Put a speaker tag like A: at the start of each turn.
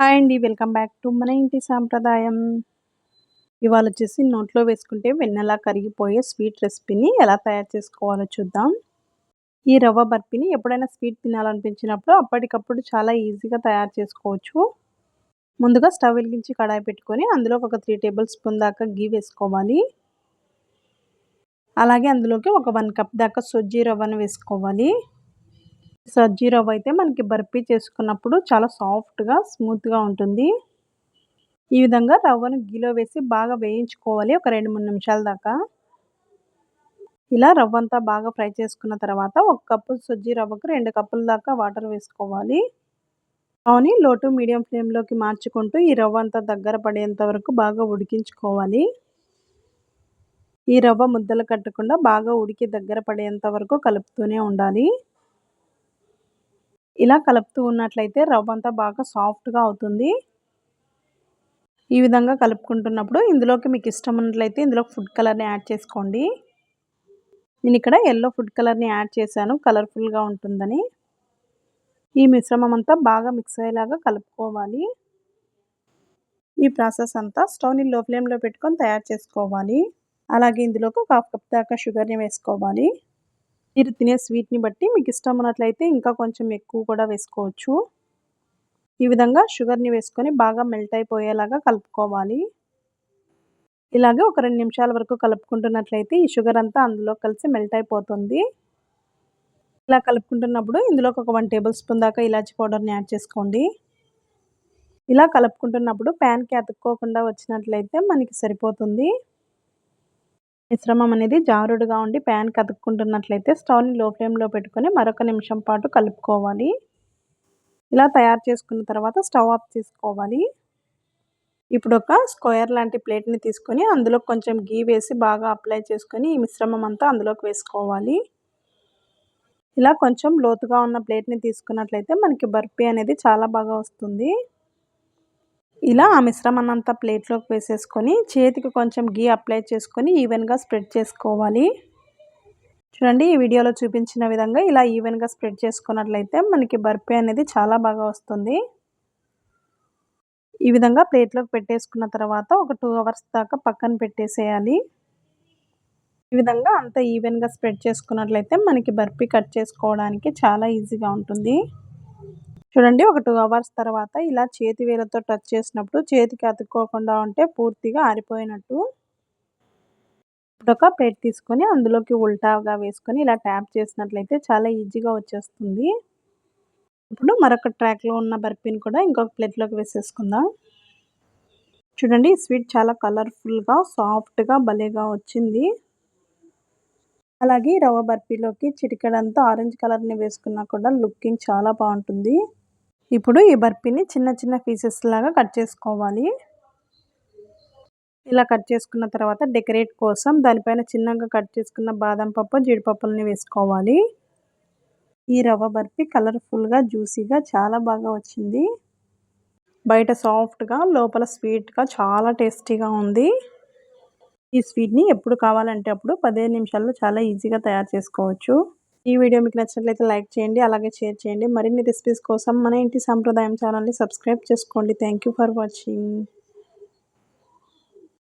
A: Hi అండి welcome back to మన ఇంటి సాంప్రదాయం. ఇవాళ వచ్చేసి నోట్లో వేసుకుంటే వెన్నెలా కరిగిపోయే స్వీట్ రెసిపీని ఎలా తయారు చేసుకోవాలో చూద్దాం. ఈ రవ్వ బర్ఫీని ఎప్పుడైనా స్వీట్ తినాలనిపించినప్పుడు అప్పటికప్పుడు చాలా ఈజీగా తయారు చేసుకోవచ్చు. ముందుగా స్టవ్ వెలిగించి కడాయి పెట్టుకొని అందులో ఒక త్రీ టేబుల్ స్పూన్ దాకా గీ వేసుకోవాలి. అలాగే అందులోకి ఒక వన్ కప్ దాకా సొజ్జీ రవ్వను వేసుకోవాలి. సజ్జీ రవ్వ అయితే మనకి బర్ఫీ చేసుకున్నప్పుడు చాలా సాఫ్ట్గా స్మూత్గా ఉంటుంది. ఈ విధంగా రవ్వను గీలో వేసి బాగా వేయించుకోవాలి ఒక రెండు మూడు నిమిషాల దాకా. ఇలా రవ్వ అంతా బాగా ఫ్రై చేసుకున్న తర్వాత ఒక కప్పు సజ్జీ రవ్వకు రెండు కప్పుల దాకా వాటర్ వేసుకోవాలి. అవుని లోటు మీడియం ఫ్లేమ్లోకి మార్చుకుంటూ ఈ రవ్వ అంతా దగ్గర పడేంత వరకు బాగా ఉడికించుకోవాలి. ఈ రవ్వ ముద్దలు కట్టకుండా బాగా ఉడికి దగ్గర పడేంత వరకు కలుపుతూనే ఉండాలి. ఇలా కలుపుతూ ఉన్నట్లయితే రవ్వ అంతా బాగా సాఫ్ట్గా అవుతుంది. ఈ విధంగా కలుపుకుంటున్నప్పుడు ఇందులోకి మీకు ఇష్టం ఉన్నట్లయితే ఇందులో ఫుడ్ కలర్ని యాడ్ చేసుకోండి. నేను ఇక్కడ ఎల్లో ఫుడ్ కలర్ని యాడ్ చేశాను కలర్ఫుల్గా ఉంటుందని. ఈ మిశ్రమం అంతా బాగా మిక్స్ అయ్యేలాగా కలుపుకోవాలి. ఈ ప్రాసెస్ అంతా స్టవ్ని లో ఫ్లేమ్లో పెట్టుకొని తయారు చేసుకోవాలి. అలాగే ఇందులోకి ఒక హాఫ్ కప్ దాకా షుగర్ని వేసుకోవాలి. మీరు తినే స్వీట్ని బట్టి మీకు ఇష్టం ఉన్నట్లయితే ఇంకా కొంచెం ఎక్కువ కూడా వేసుకోవచ్చు. ఈ విధంగా షుగర్ని వేసుకొని బాగా మెల్ట్ అయిపోయేలాగా కలుపుకోవాలి. ఇలాగే ఒక రెండు నిమిషాల వరకు కలుపుకుంటున్నట్లయితే ఈ షుగర్ అంతా అందులో కలిసి మెల్ట్ అయిపోతుంది. ఇలా కలుపుకుంటున్నప్పుడు ఇందులోకి ఒక వన్ టేబుల్ స్పూన్ దాకా ఇలాచి పౌడర్ని యాడ్ చేసుకోండి. ఇలా కలుపుకుంటున్నప్పుడు ప్యాన్కి అతుక్కోకుండా వచ్చినట్లయితే మనకి సరిపోతుంది. మిశ్రమం అనేది జారుడుగా ఉండి ప్యాన్ కదుక్కుంటున్నట్లయితే స్టవ్ని లో ఫ్లేమ్లో పెట్టుకొని మరొక నిమిషం పాటు కలుపుకోవాలి. ఇలా తయారు చేసుకున్న తర్వాత స్టవ్ ఆఫ్ చేసుకోవాలి. ఇప్పుడు ఒక స్క్వేర్ లాంటి ప్లేట్ని తీసుకొని అందులో కొంచెం గీ వేసి బాగా అప్లై చేసుకొని ఈ మిశ్రమం అంతా అందులోకి వేసుకోవాలి. ఇలా కొంచెం లోతుగా ఉన్న ప్లేట్ని తీసుకున్నట్లయితే మనకి బర్ఫీ అనేది చాలా బాగా వస్తుంది. ఇలా ఆ మిశ్రమాన్నంతా ప్లేట్లోకి వేసేసుకొని చేతికి కొంచెం గీ అప్లై చేసుకొని ఈవెన్గా స్ప్రెడ్ చేసుకోవాలి. చూడండి ఈ వీడియోలో చూపించిన విధంగా ఇలా ఈవెన్గా స్ప్రెడ్ చేసుకున్నట్లయితే మనకి బర్ఫీ అనేది చాలా బాగా వస్తుంది. ఈ విధంగా ప్లేట్లోకి పెట్టేసుకున్న తర్వాత ఒక టూ అవర్స్ దాకా పక్కన పెట్టేసేయాలి. ఈ విధంగా అంత ఈవెన్గా స్ప్రెడ్ చేసుకున్నట్లయితే మనకి బర్ఫీ కట్ చేసుకోవడానికి చాలా ఈజీగా ఉంటుంది. చూడండి ఒక టూ అవర్స్ తర్వాత ఇలా చేతి వేలతో టచ్ చేసినప్పుడు చేతికి అతుక్కోకుండా ఉంటే పూర్తిగా ఆరిపోయినట్టు. ఇప్పుడు ఒక ప్లేట్ తీసుకొని అందులోకి ఉల్టాగా వేసుకొని ఇలా ట్యాప్ చేసినట్లయితే చాలా ఈజీగా వచ్చేస్తుంది. ఇప్పుడు మరొక ట్రాక్లో ఉన్న బర్ఫీని కూడా ఇంకొక ప్లేట్లోకి వేసేసుకుందాం. చూడండి స్వీట్ చాలా కలర్ఫుల్గా సాఫ్ట్గా భలేగా వచ్చింది. అలాగే రవ్వ బర్ఫీలోకి చిటికెడంతా ఆరెంజ్ కలర్ని వేసుకున్నా కూడా లుకింగ్ చాలా బాగుంటుంది. ఇప్పుడు ఈ బర్ఫీని చిన్న చిన్న పీసెస్ లాగా కట్ చేసుకోవాలి. ఇలా కట్ చేసుకున్న తర్వాత డెకరేట్ కోసం దానిపైన చిన్నగా కట్ చేసుకున్న బాదం పప్పు జీడిపప్పులని వేసుకోవాలి. ఈ రవ్వ బర్ఫీ కలర్ఫుల్గా జ్యూసీగా చాలా బాగా వచ్చింది. బయట సాఫ్ట్గా లోపల స్వీట్గా చాలా టేస్టీగా ఉంది. ఈ స్వీట్ని ఎప్పుడు కావాలంటే అప్పుడు పదిహేను నిమిషాల్లో చాలా ఈజీగా తయారు చేసుకోవచ్చు. ఈ వీడియో మీకు నచ్చినట్లయితే లైక్ చేయండి అలాగే షేర్ చేయండి. మరిన్ని రెసిపీస్ కోసం మన ఇంటి సాంప్రదాయం ఛానల్ని సబ్స్క్రైబ్ చేసుకోండి. Thank for watching